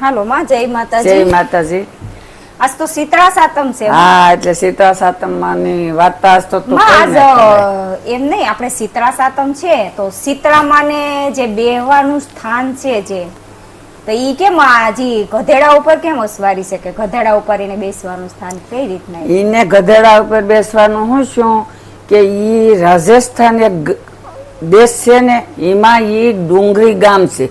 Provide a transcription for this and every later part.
હાલો માં જય જય માતાજી. માતાજી આજ તો શીતળા સાતમ છે હા એટલે શીતળા સાતમ માની વાર્તા આજ તો તું. એમ નહીં આપણે શીતળા સાતમ છે તો શીતળા માને જે બેહવાનું સ્થાન છે જે તો ઈ કેમ આજી ગધેડા ઉપર કેમ અસવારી છે કે ગધેડા ઉપર એને બેસવાનું સ્થાન કઈ રીતના એને ઈને ગધેડા ઉપર બેસવાનું હું શું કે ઈ રાજસ્થાન એક દેશ છે ને એમાં ઈ ડુંગરી ગામ છે.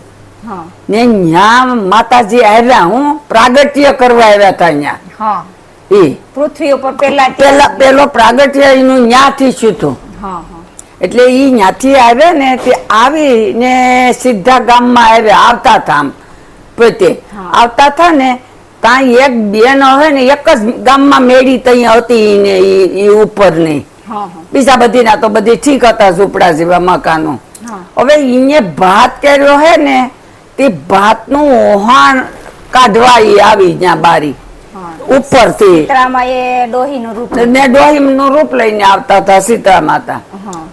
ને ન્યા માતાજી આવ્યા હું પ્રાગટ્ય કરવા આવ્યા હતા અહીંયા. એ. પૃથ્વી ઉપર પેલા પેલા પેલો પ્રાગટ્ય એનું ન્યાથી થયું હા હા. એટલે એ ન્યાથી આવે ને તે આવીને સીધા ગામમાં આવ્યા આવતા હતા આમ પોતે. આવતા હતા ને ત્યાં એક બેન હોય ને એક જ ગામમાં મેળી ત્યાં હતી ને ઈ ઉપરની બીજા બધી ના તો બધી ઠીક હતા ઝૂંપડા જેવા મકાનો. હવે ઈને ભાત કર્યો હે ને તે ભાતનું ઓહાણ કાઢવા એ આવી ત્યાં બારી. ઉપરથી. એ ડોહીનું રૂપ ને લઈને આવતા હતા સીતા માતા.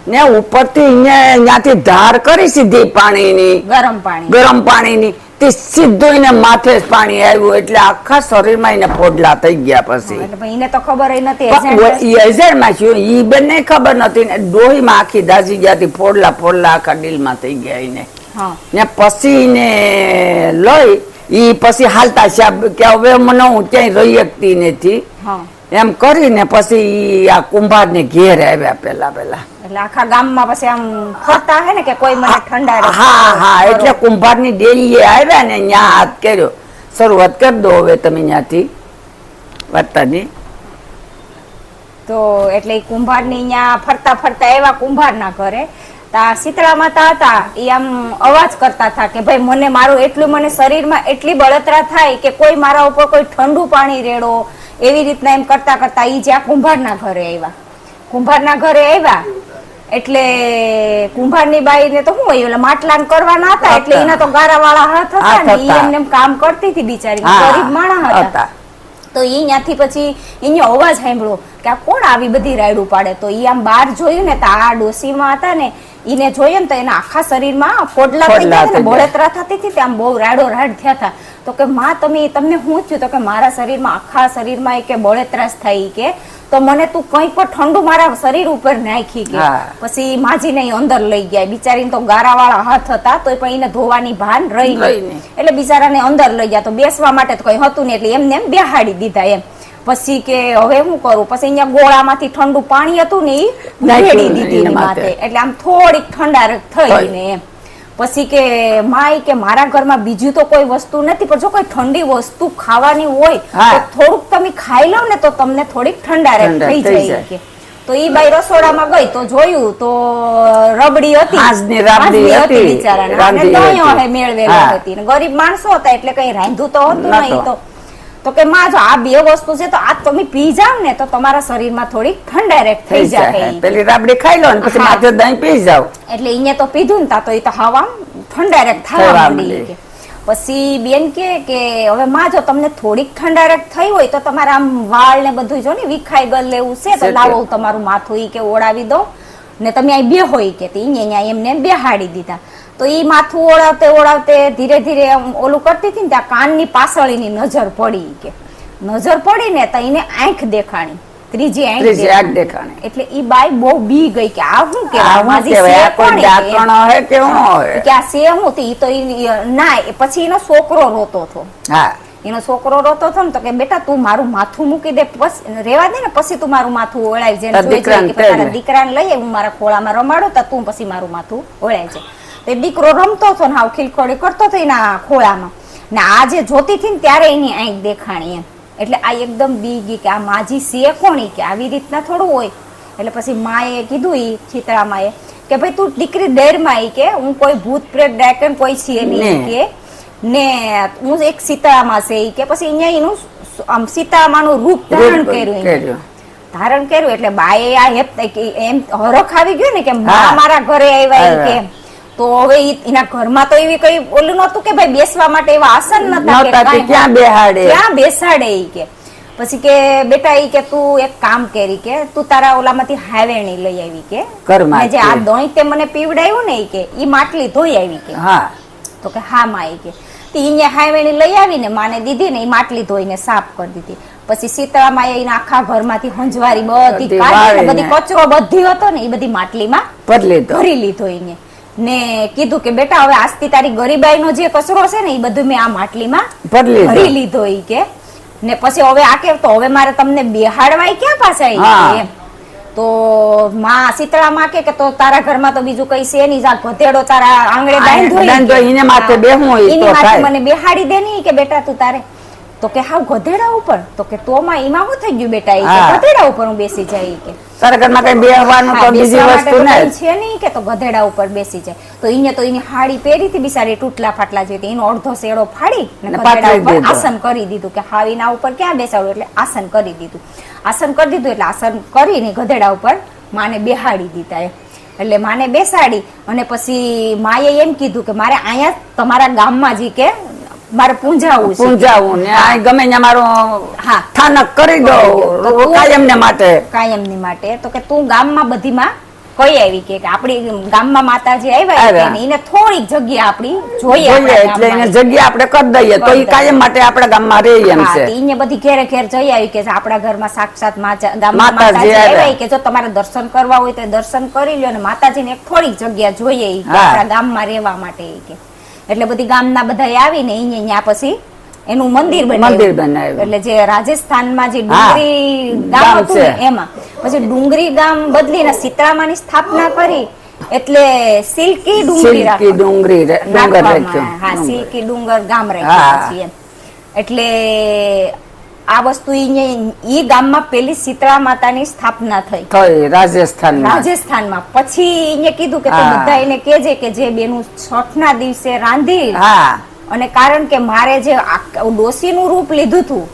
ને ઉપરથી ત્યાંથી ધાર કરી સીધી પાણીની. ગરમ પાણી. ગરમ પાણીની. તે સીધું એને માથે જ પાણી આવ્યું એટલે આખા શરીરમાં એને ફોડલા થઈ ગયા પછી. એને તો ખબર નથી થયું ઈ બંને ખબર નથી ને ડોહીમાં આખી દાઝી ગયા થી ફોડલા ફોડલા આખા ડીલમાં થઈ ગયા એને. ને પછી ને લઈ ઈ પછી હાલતા સાહેબ કે હવે મને હું ક્યાંય રહી શકતી નથી. એમ કરીને પછી આ કુંભાર ને ઘેર આવ્યા પેલા પેલા એટલે આખા ગામમાં પછી આમ ફરતા હે ને કે કોઈ મને ઠંડા હા હા એટલે કુંભારની ડેરીએ આવ્યા ને ત્યાં હાથ કર્યો. શરૂઆત કરી દો હવે તમે ત્યાંથી. વાર્તાની તો એટલે કુંભારની અહીંયા ફરતા ફરતા એવા કુંભારના ઘરે. તા શીતળા માતા હતા એ આમ અવાજ કરતા હતા કે ભાઈ મને મારું એટલું મને શરીરમાં એટલી બળતરા થાય કે કોઈ મારા ઉપર કોઈ ઠંડુ પાણી રેડો. એવી રીતના એમ કરતા કરતા એ જ્યાં કુંભારના ઘરે આવ્યા કુંભારના ઘરે આવ્યા એટલે કુંભારની બાઈને તો શું ઓલા માટલાન કરવાના હતા એટલે એના તો ગારાવાળા હાથ હતા ને એ એમને કામ કરતી હતી બિચારી ગરીબ માણસ હતા. તો એ ત્યાંથી પછી એનો અવાજ સાંભળ્યો કે આ કોણ આવી બધી રાયડું પાડે? તો ઈ આમ બહાર જોયું ને તો આ ડોસીમાં હતા ને ઈને જોયું ને તો એના આખા શરીરમાં ફોડલા થઈ ગયા ને બળતરા થતી હતી તે આમ બહુ રાડો રાડ થયા હતા. તો કે માં તમે તમને શું થયું? તો કે મારા શરીરમાં આખા શરીરમાં એ કે બળતરાશ થઈ કે તો મને તું કંઈ પણ ઠંડુ મારા શરીર ઉપર નાખી કે. પછી માજીને ને અંદર લઈ ગયા. બિચારીને તો ગારાવાળા હાથ હતા તો પણ એને ધોવાની ભાન રહી નહીં. નહીં. એટલે બિચારાને અંદર લઈ ગયા. તો બેસવા માટે તો કઈ હતું નહીં એટલે એમને એમ બેહાડી દીધા એમ. પછી કે હવે હું કરું? પછી અહીંયા ગોળામાંથી ઠંડુ પાણી હતું ને નાખ્યું દીધી માથે. એટલે આમ થોડીક ઠંડારક થઈ. ને. એમ પછી કે માય કે મારા ઘરમાં બીજું તો કોઈ વસ્તુ નથી પણ જો કોઈ ઠંડી વસ્તુ ખાવાની હોય તો થોડુંક તમે ખાઈ લો ને તો તમને થોડીક ઠંડારક ઠંડક થઈ જાય. કે તો ઈ બાઈ રસોડામાં ગઈ તો જોયું તો રબડી હતી. રાબડી હતી. બિચારાને. દહીંઓ મેળવેલી હતી. ને ગરીબ માણસો હતા એટલે કઈ રાંધું તો હતું નહીં તો. તો કે માં જો આ બે વસ્તુ છે તો આ તમે પી જાવ ને તો તમારા શરીરમાં થોડીક ઠંડારક થઈ થઈ જાય. પેલી રાબડી ખાઈ લો ને પછી માથે દહીં પી જાવ એટલે અહીંયા તો પીધું ને તા તો એ તો હવા ઠંડારક થવા થવા માંડી. પછી બેન કે કે હવે માં જો તમને થોડીક ઠંડારક થઈ હોય તો તમારા આમ વાળ ને બધું જો ને વિખાઈ ગયેલું એવું છે તો લાવો તમારું માથું ઈ કે ઓળાવી દો. ને તમે અહીં બે હોય કે અહીંયા એમને એમ બેહાડી દીધા. તો એ માથું ઓળાવતે ઓળાવતે ધીરે ધીરે ઓલું કરતી હતી ને ત્યાં કાનની પાછળની નજર પડી કે. નજર પડી ને તો એને આંખ દેખાણી. ત્રીજી આંખ દેખાણી. એટલે ઈ બાઈ બહુ બી ગઈ કે આ શું આ માજી સે કોઈ કે? ડાકણો હે. કે? કે આ સે હું તો ઈ તો ના પછી એનો છોકરો રોતો હતો હા. એનો છોકરો રોતો હતો ને તો કે બેટા તું મારું માથું મૂકી દે રેવા દે ને પછી તું મારું માથું ઓળાવી જાય દીકરાને લઈ હું મારા ખોળામાં રમાડો તો તું પછી મારું માથું ઓળાય છે તે દીકરો રમતો હતો ને હાવ ખીલખોડી કરતો હતો એના ખોળામાં. ને આ જે જોતી હતી ને ત્યારે એની આંખ દેખાણી એમ. એટલે આ એકદમ બી કે આ માજી સીએ કોણી કે આવી રીતના થોડું હોય. એટલે પછી માએ કીધું એ ચિત્રા માએ કે ભાઈ તું દીકરી ડેરમાં કે હું કોઈ ભૂત પ્રેત ડાયકન કોઈ છીએ નહીં કે. ને હું એક સીતામાં છે કે પછી અહીંયા એનું આમ સીતામાનું રૂપ ધારણ કર્યું ધારણ કર્યું એટલે બાએ આ હેત એમ હરખ આવી ગયો ને કે મા મારા ઘરે આવ્યા કે તો હવે એના ઘરમાં તો એવી કઈ ઓલું નતું કે ભાઈ બેસવા માટે એવા આસન નતા કે. ક્યાં બેહાડે? ક્યાં બેસાડે ઈ કે પછી કે બેટા ઈ કે તું એક કામ કરી કે તું તારા ઓલામાંથી હાવેણી લઈ આવી કે જે આ. દહીં તે મને પીવડાયું ને ઈ કે ઈ માટલી ધોઈ આવી કે હા તો કે હા માં ઈ કે અહીંયા હાઈવેણી લઈ આવીને માને દીધી ને એ માટલી ધોઈને સાફ કરી દીધી. પછી શીતળામાં એના આખા ઘરમાંથી હંજવારી બધી કાઢી. બધી કચરો બધી હતો ને એ બધી માટલીમાં ભરી લીધો એને ને કીધું કે બેટા હવે આજથી તારી ગરીબાઈનો જે કચરો છે ને એ બધું મેં આ માટલીમાં ભરી લીધો. ભરી લીધો એ કે. ને પછી હવે આ કે તો હવે મારે તમને બેહાડવાય ક્યાં પાછા. કે એમ. તો માં શીતળા માં કે તો તારા ઘરમાં તો બીજું કઈ છે નહીં. જા ગધેડો તારા આંગળે ઈ બાંધ્યો, માથે બેહું હોય તો થાય. મને બેહાડી દે નહીં કે બેટા તું તારે તો કે હાવ ગધેડા ઉપર? તો કે તો માં એમાં શું થઈ ગયું બેટા? એ કે ગધેડા ઉપર હું બેસી જાય કે. સરગરમાં કઈ બેહવાનું તો બીજી વસ્તુ ને છે નહીં કે તો ગધેડા ઉપર બેસી જાય. તો એને તો એની હાડી પહેરી હતી બિચારી તૂટલા ફાટલા જેવી એનો અડધો શેડો ફાડી અને ગધેડા ઉપર આસન કરી દીધું કે હાવીના ઉપર ક્યાં બેસાડું એટલે આસન કરી દીધું. આસન કરી દીધું એટલે આસન કરીને ગધેડા ઉપર માને બેહાડી દીધા એમ એટલે માને બેસાડી અને પછી માએ એમ કીધું કે મારે અહીંયા તમારા ગામમાં જી કે મારે પૂંજાવું પૂંજાવું ને આ ગમે ત્યાં મારો હા. સ્થાનક કરી દો તો તું- કાયમ ને માટે કાયમની માટે તો કે તું ગામમાં બધીમાં કઈ આવી કે આપણી ગામમાં માતાજી આવ્યા. એને થોડીક જગ્યા આપણી જોઈએ એટલે એને જગ્યા આપણે કરી દઈએ તો એ કાયમ માટે આપણા ગામમાં રહે એમ છે એને બધી ઘેરે ઘેર જઈ આવી કે આપણા ઘરમાં સાક્ષાત માતાજી આવ્યા. કે જો તમારે દર્શન કરવા હોય તો દર્શન કરી લ્યો અને માતાજીને એક થોડીક જગ્યા જોઈએ. આપણા ગામમાં રહેવા માટે કે એટલે બધી ગામના બધા આવીને અહીંયા પછી એનું મંદિર બનાવ્યું મંદિર બનાવ્યું. એટલે જે રાજસ્થાનમાં જે ડુંગરી ગામ હતું છે. એમાં પછી ડુંગરી ગામ બદલીને સીતરામાની સ્થાપના કરી એટલે સિલ્કી ડુંગરી સિલ્કી ડુંગરી ડુંગર રાખ્યો. હા સિલકી સિલ્કી ડુંગર ગામ રાખ્યું પછી એમ એટલે આ વસ્તુ ઈ ગામમાં પેલી શીતળા માતાની સ્થાપના થઈ. થઈ રાજસ્થાનમાં. રાજસ્થાનમાં. પછી એને કીધું કે બધા એને કેજે કે જે બેનું છઠના દિવસે રાંધી હા. અને કારણ કે મારે જે ડોસીનું રૂપ લીધું હતું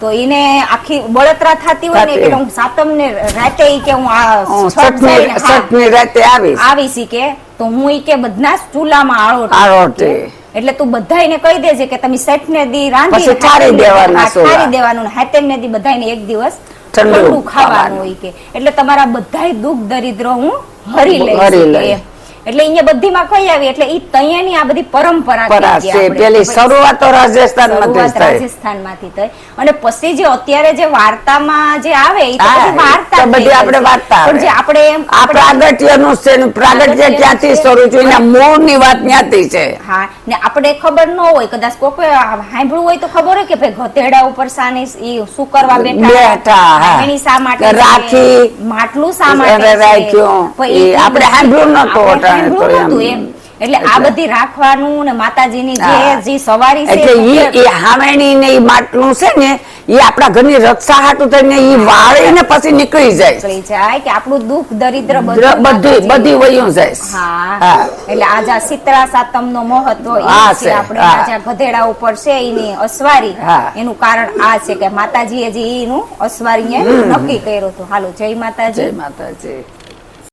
તો એને આખી બળતરા થતી હોય ને એટલે હું સાતમ ને રાતે કે હું આ છઠ સટની જઈને, હા, રાતે આવીશ. આવીશ કે તો હું ઈ કે બધા ચૂલામાં આળોટી. આળોટી. એટલે તું બધાયને કહી દેજે કે તમે સેટ ને દી રાંધી ઠારી દેવાના. ઠારી દેવાનું ને ને દી બધાયને એક દિવસ ઠંડુ ખાવાનું. હોય કે એટલે તમારા બધાય દુઃખ દરિદ્ર હું હરી લઈશ. એટલે અહીંયા બધીમાં કઈ આવી એટલે ઈ તૈયાની આ બધી પરંપરા છે પેલી શરૂઆત તો રાજસ્થાનમાંથી થઈ રાજસ્થાનમાંથી થઈ. અને પછી જે અત્યારે જે વાર્તામાં જે આવે ઈ તો વાર્તા બધી આપણે વાર્તા પણ જે આપણે આ પ્રાગટ્યનું છે ને પ્રાગટ્ય ક્યાંથી શરૂ થયું? એના મૂળની વાત ક્યાંથી છે. હા ને આપણે ખબર ન હોય કદાચ કોઈ સાંભળવું હોય તો ખબર હોય કે ભાઈ ગધેડા ઉપર સાની ઈ શું કરવા બેઠા એની શા માટે રાખી, માટલું શા માટે રાખ્યું. આપણે સાંભળ્યું નહોતું એટલે આ બધી રાખવાનું ને માતાજીની જે જે સવારી છે એટલે એ ઈ ને ઈ માટલું છે ને ઈ આપણા ઘરની રક્ષા હાટું થઈને ઈ વાળીને પછી નીકળી જાય. નીકળી જાય કે આપણું દુઃખ દરિદ્ર બધું બધી વયું જાય. હા. હા. એટલે આજે આ શીતળા સાતમ નો મહત્વ છે છે, આપણે આજે ગધેડા ઉપર છે એની અસવારી એનું કારણ આ છે કે માતાજીએ જે એનું અસવારી નક્કી કર્યું હતું. હાલો જય માતાજી. જય માતાજી.